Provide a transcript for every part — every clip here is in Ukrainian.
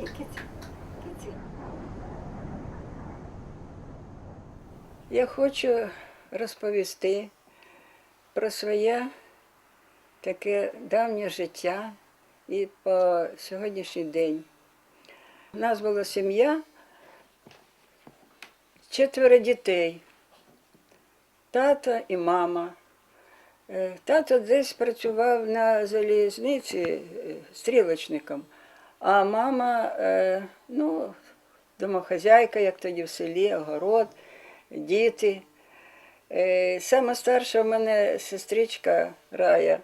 Іди, кицю, кицю. Я хочу розповісти про своє таке давнє життя і по сьогоднішній день. У нас була сім'я, четверо дітей, тато і мама. Е, Тато десь працював на залізниці е, стрілочником, а мама, е, ну, домохазяйка, як тоді в селі, огород, діти. Е, Сама старша в мене сестричка Рая,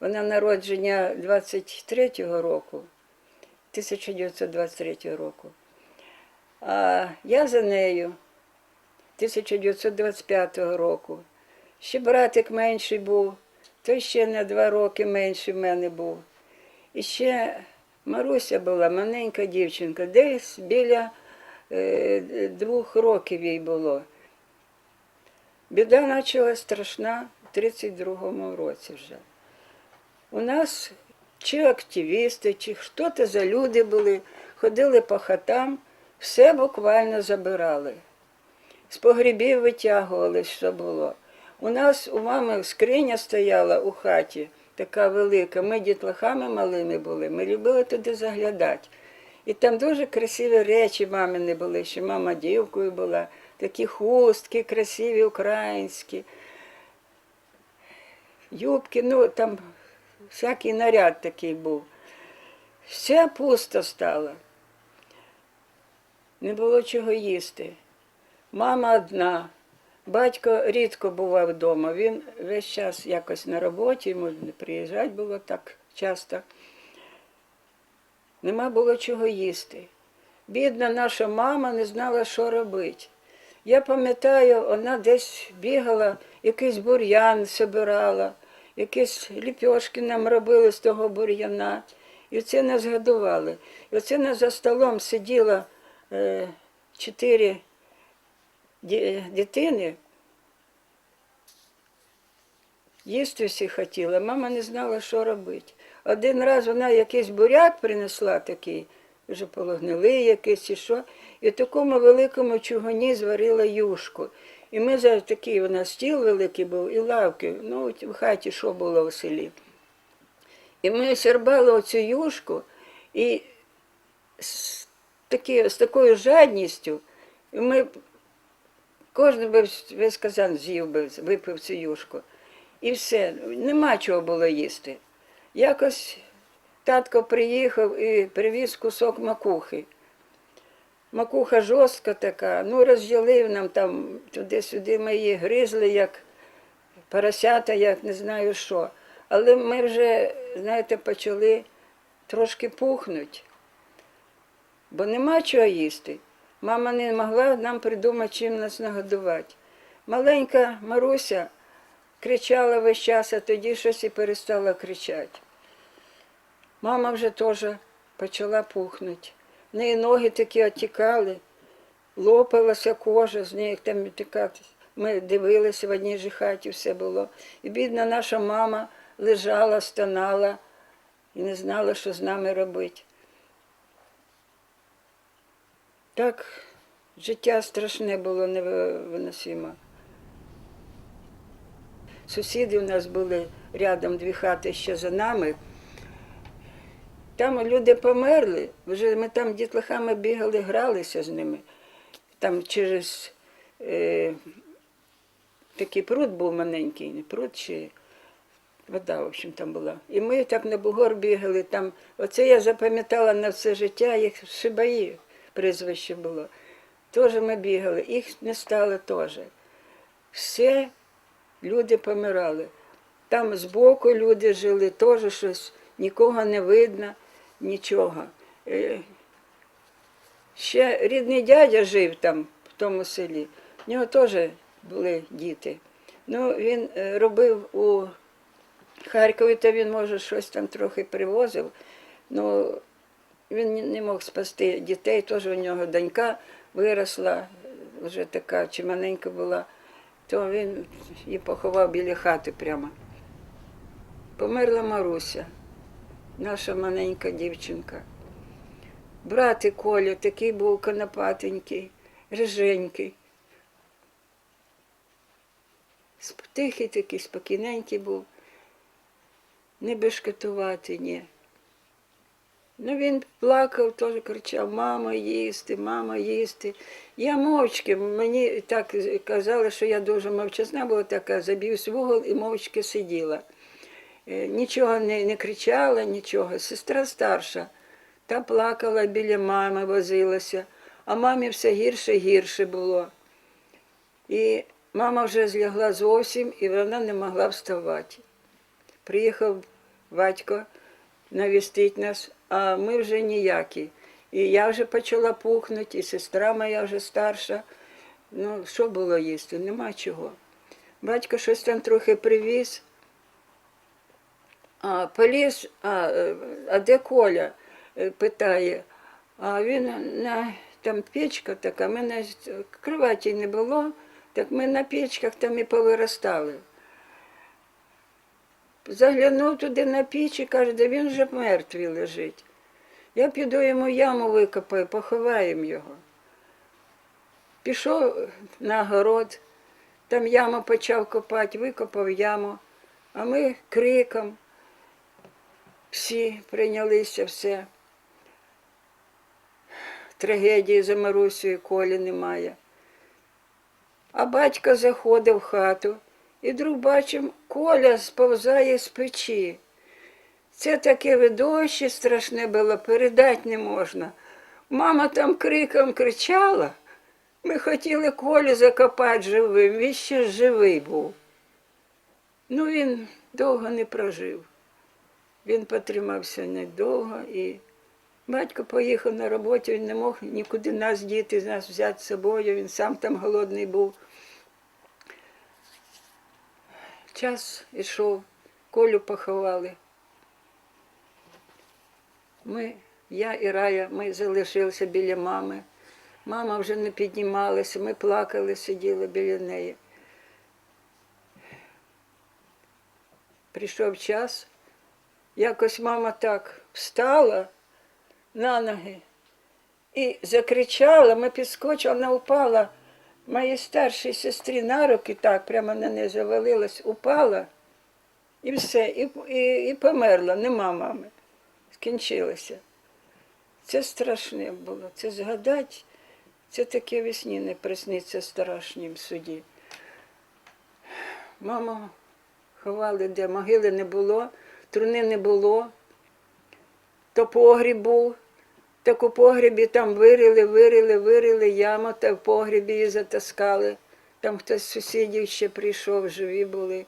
вона народження 23-го року, 1923 року. А я за нею 1925 року. Ще братик менший був, той ще на два роки менший в мене був. І ще Маруся була маленька дівчинка, десь біля е, двох років їй було. Біда почалась страшна в 32-му році вже. У нас чи активісти, чи хто то за люди були, ходили по хатам, все буквально забирали. З погрібів витягували, що було. У нас у мами скриня стояла у хаті, така велика. Ми дітлахами малими були, ми любили туди заглядати. І там дуже красиві речі мамини були, що мама дівкою була, такі хустки красиві українські, юбки, ну там всякий наряд такий був. Все пусто стало. Не було чого їсти. Мама одна, батько рідко бував вдома. Він весь час якось на роботі, йому не приїжджати було так часто. Нема було чого їсти. Бідна наша мама не знала, що робити. Я пам'ятаю, вона десь бігала, якийсь бур'ян збирала, якісь ліпьошки нам робили з того бур'яна. І це нас годували. І оце нас за столом сиділо е, чотири ді- дитини. Їсти всі хотіла, мама не знала, що робити. Один раз вона якийсь буряк принесла такий, вже пологнилий якийсь і що, і в такому великому чугуні зварила юшку. І ми за такий у нас стіл великий був, і лавки, ну, в хаті що було у селі. І ми сербали оцю юшку і з, такі, з такою жадністю, ми кожен би весь казан з'їв би, випив цю юшку. І все, нема чого було їсти. Якось татко приїхав і привіз кусок макухи. Макуха жорстка така, ну розділив нам там туди-сюди ми її гризли, як поросята, як не знаю що. Але ми вже, знаєте, почали трошки пухнути, бо нема чого їсти. Мама не могла нам придумати, чим нас нагодувати. Маленька Маруся кричала весь час, а тоді щось і перестала кричати. Мама вже теж почала пухнути. В неї ноги такі отікали, лопалася кожа, з неї там така. Ми дивилися в одній же хаті, все було. І бідна наша мама лежала, стонала і не знала, що з нами робити. Так життя страшне було невиносимо. Сусіди у нас були рядом дві хати ще за нами. Там люди померли, вже ми там дітлахами бігали, гралися з ними. Там через е, такий пруд був маленький, не пруд чи вода, в общем, там була. І ми так на бугор бігали. Там, оце я запам'ятала на все життя, їх шибаї прізвище було. Теж ми бігали, їх не стало теж. Все люди помирали. Там збоку люди жили, теж щось, нікого не видно, нічого. Е, Ще рідний дядя жив там, в тому селі. В нього теж були діти. Ну, він е, робив у Харкові, то він, може, щось там трохи привозив. Ну, він не- мог спасти дітей, теж у нього донька виросла, вже така чиманенька була, то він її поховав біля хати прямо. Померла Маруся, наша маленька дівчинка. Брати Коля такий був конопатенький, риженький. Тихий такий, спокійненький був. Не бешкетувати, ні. Ну він плакав, теж кричав, мама їсти, мама їсти. Я мовчки, мені так казали, що я дуже мовчазна була така, заб'юсь в угол і мовчки сиділа. Е, Нічого не, не кричала, нічого. Сестра старша, та плакала біля мами, возилася, а мамі все гірше і гірше було. І мама вже злягла зовсім, і вона не могла вставати. Приїхав батько навістить нас, а ми вже ніякі. І я вже почала пухнути, і сестра моя вже старша. Ну, що було їсти? Нема чого. Батько щось там трохи привіз. А поліз, а, е, а де Коля? Е, питає. А він на там печка така, ми на кроваті не було, так ми на печках там і повиростали. Заглянув туди на піч і каже, де він вже мертвий лежить. Я піду йому яму викопаю, поховаємо його. Пішов на город, там яму почав копати, викопав яму, а ми криком всі прийнялися все. Трагедії за Марусею Колі немає. А батько заходив в хату, і друг бачив, Коля сповзає з печі. Це таке видовище страшне було, передати не можна. Мама там криком кричала. Ми хотіли Колю закопати живим, він ще живий був. Ну, він довго не прожив. Він потримався недовго і батько поїхав на роботу, він не мог нікуди нас діти, нас взяти з собою, він сам там голодний був. Час ішов, Колю поховали. Ми, я і Рая, ми залишилися біля мами. Мама вже не піднімалася, ми плакали, сиділи біля неї. Прийшов час, якось мама так встала на ноги і закричала, ми підскочили, вона упала моїй старшій сестрі на руки, так, прямо на неї завалилась, упала і все, і, і, і померла, нема мами. Скінчилося. Це страшне було. Це згадати, це таке весні не присниться страшнім суді. Маму ховали, де могили не було, труни не було, то погріб був. Так у погрібі там вирили, вирили, вирили яму, та в погрібі її затаскали. Там хтось з сусідів ще прийшов, живі були.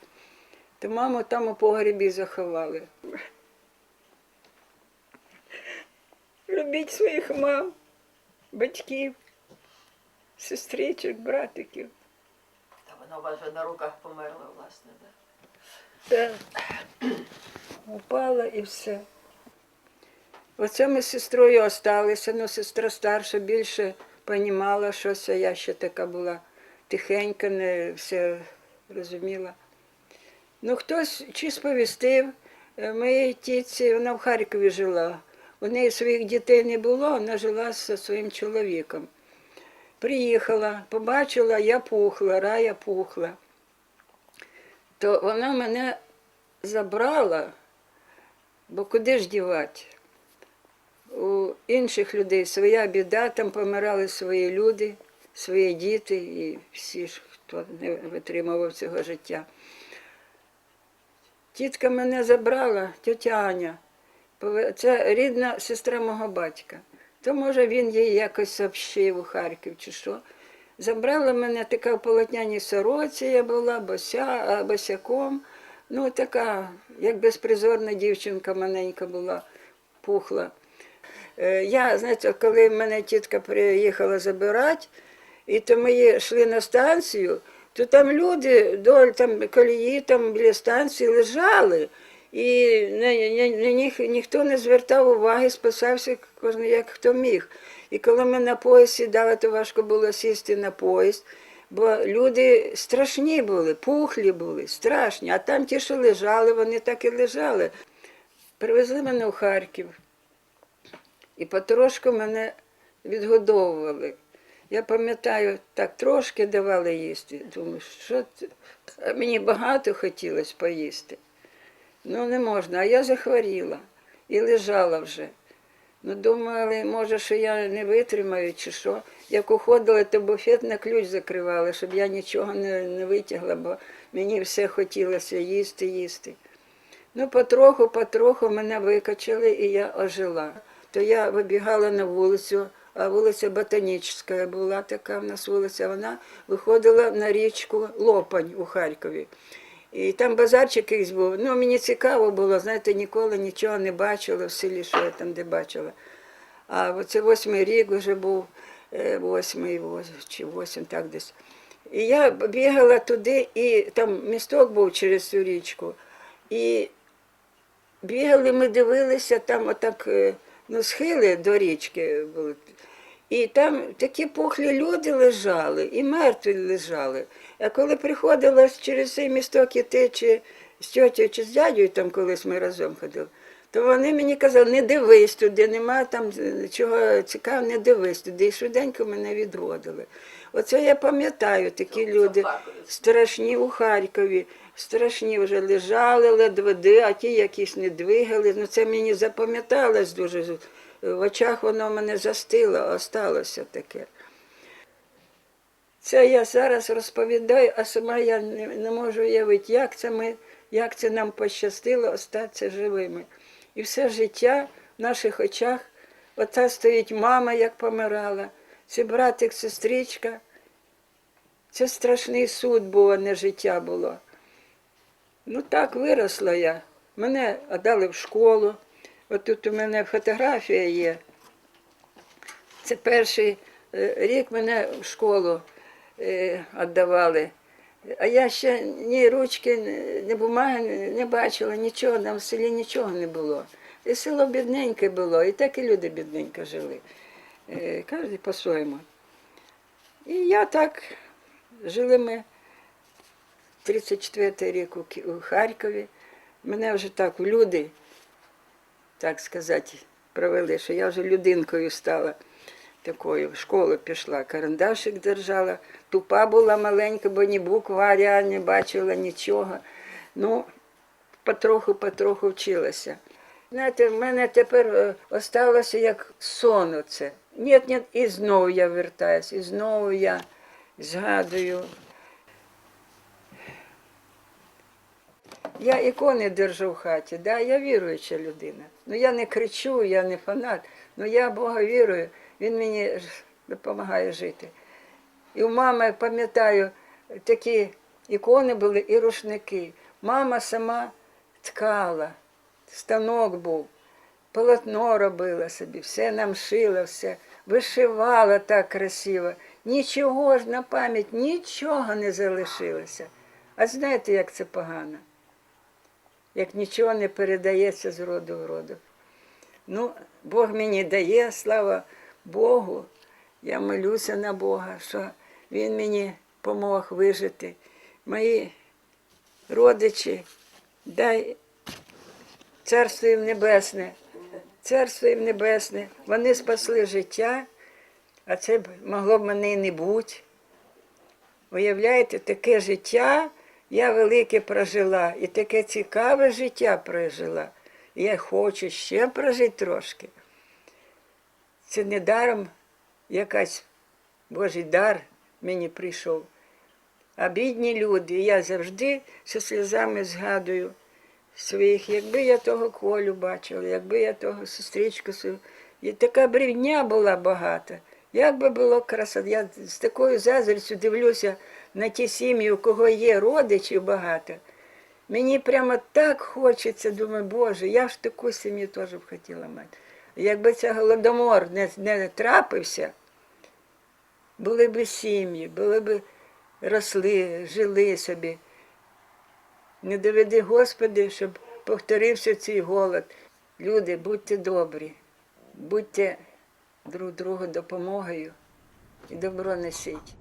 То маму там у погрібі заховали. Любіть своїх мам, батьків, сестричок, братиків. Та вона у вас вже на руках померла, власне, да? Та упала і все. Оце ми з сестрою осталися, ну сестра старша більше понімала щось, а я ще така була тихенька, не все розуміла. Ну, хтось чи сповістив, е, моїй тітці, вона в Харкові жила. У неї своїх дітей не було, вона жила зі своїм чоловіком. Приїхала, побачила, я пухла, рая пухла. То вона мене забрала, бо куди ж дівати? У інших людей своя біда, там помирали свої люди, свої діти і всі ж, хто не витримував цього життя. Тітка мене забрала, тетя Аня. Це рідна сестра мого батька. То, може, він їй якось сообщив у Харків чи що. Забрала мене така в полотняній сороці я була, бося, босяком. Ну, така, як безпризорна дівчинка маленька була, пухла. Е, Я, знаєте, коли мене тітка приїхала забирати, і то ми йшли на станцію, то там люди доль там колії там біля станції лежали. І на, на, на них ніхто не звертав уваги, спасався кожен як хто міг. І коли ми на поїзд сідали, то важко було сісти на поїзд, бо люди страшні були, пухлі були, страшні. А там ті, що лежали, вони так і лежали. Привезли мене в Харків. І потрошку мене відгодовували. Я пам'ятаю, так трошки давали їсти. Думаю, що це? Мені багато хотілося поїсти. Ну, не можна. А я захворіла і лежала вже. Ну, думали, може, що я не витримаю чи що. Як уходила, то буфет на ключ закривали, щоб я нічого не, не витягла, бо мені все хотілося їсти, їсти. Ну, потроху, потроху мене викачали і я ожила. То я вибігала на вулицю, а вулиця Ботанічна була така в нас вулиця, вона виходила на річку Лопань у Харкові. І там базарчик якийсь був. Ну, мені цікаво було, знаєте, ніколи нічого не бачила в селі, що я там де бачила. А оце восьмий рік вже був, е, восьмий чи восім, так десь. І я бігала туди, і там місток був через цю річку. І бігали, ми дивилися, там отак е, ну, схили до річки були. І там такі пухлі люди лежали, і мертві лежали. А коли приходила через цей місток іти, чи з тьотю, чи з дядьою, там колись ми разом ходили, то вони мені казали, не дивись туди, нема там е, чого цікавого, не дивись туди. І швиденько мене відводили. Оце я пам'ятаю, такі Це люди страшні у Харкові, страшні вже лежали ледве, а ті якісь не двигали. Ну це мені запам'яталось дуже. В очах воно мене застило, осталося таке. Це я зараз розповідаю, а сама я не, не можу уявити, як це, ми, як це нам пощастило остатися живими. І все життя в наших очах, ота стоїть мама, як помирала, це братик, сестричка. Це страшний суд був, а не життя було. Ну так виросла я. Мене віддали в школу. От тут у мене фотографія є. Це перший е, рік мене в школу е, віддавали. А я ще ні ручки, ні- бумаги не бачила, нічого, там в селі нічого не було. І село бідненьке було, і так і люди бідненько жили. Е, Кожен по-своєму. І я так жили ми 34 рік у Харкові. Мене вже так в люди, так сказати, провели, що я вже людинкою стала такою. В школу пішла, карандашик держала, тупа була маленька, бо ні букв Аря не бачила нічого. Ну, потроху-потроху вчилася. Знаєте, в мене тепер е, осталося як сон оце. Ні, ні, і знову я вертаюсь, і знову я згадую. Я ікони держу в хаті, да? я віруюча людина. Ну я не кричу, я не фанат, ну я Бога вірую, Він мені допомагає жити. І у мами, пам'ятаю, такі ікони були і рушники. Мама сама ткала, станок був, полотно робила собі, все нам шила, все, вишивала так красиво. Нічого ж на пам'ять, нічого не залишилося. А знаєте, як це погано? Як нічого не передається з роду в роду. Ну, Бог мені дає, слава Богу. Я молюся на Бога, що Він мені помог вижити. Мої родичі, дай царство їм небесне, царство їм небесне. Вони спасли життя, а це б могло б мене не бути. Уявляєте, таке життя я велике прожила, і таке цікаве життя прожила. Я хочу ще прожити трошки. Це не даром якась Божий дар мені прийшов. А бідні люди, я завжди зі сльозами згадую своїх, якби я того колю бачила, якби я того сестричку свою. І така брівня була багата. Як би було красота. Я з такою заздрістю дивлюся на ті сім'ї, у кого є родичів багато. Мені прямо так хочеться, думаю, Боже, я ж таку сім'ю теж б хотіла мати. Якби цей голодомор не, не трапився, були б сім'ї, були б росли, жили собі. Не доведи, Господи, щоб повторився цей голод. Люди, будьте добрі, будьте друг другу допомогою і добро несіть.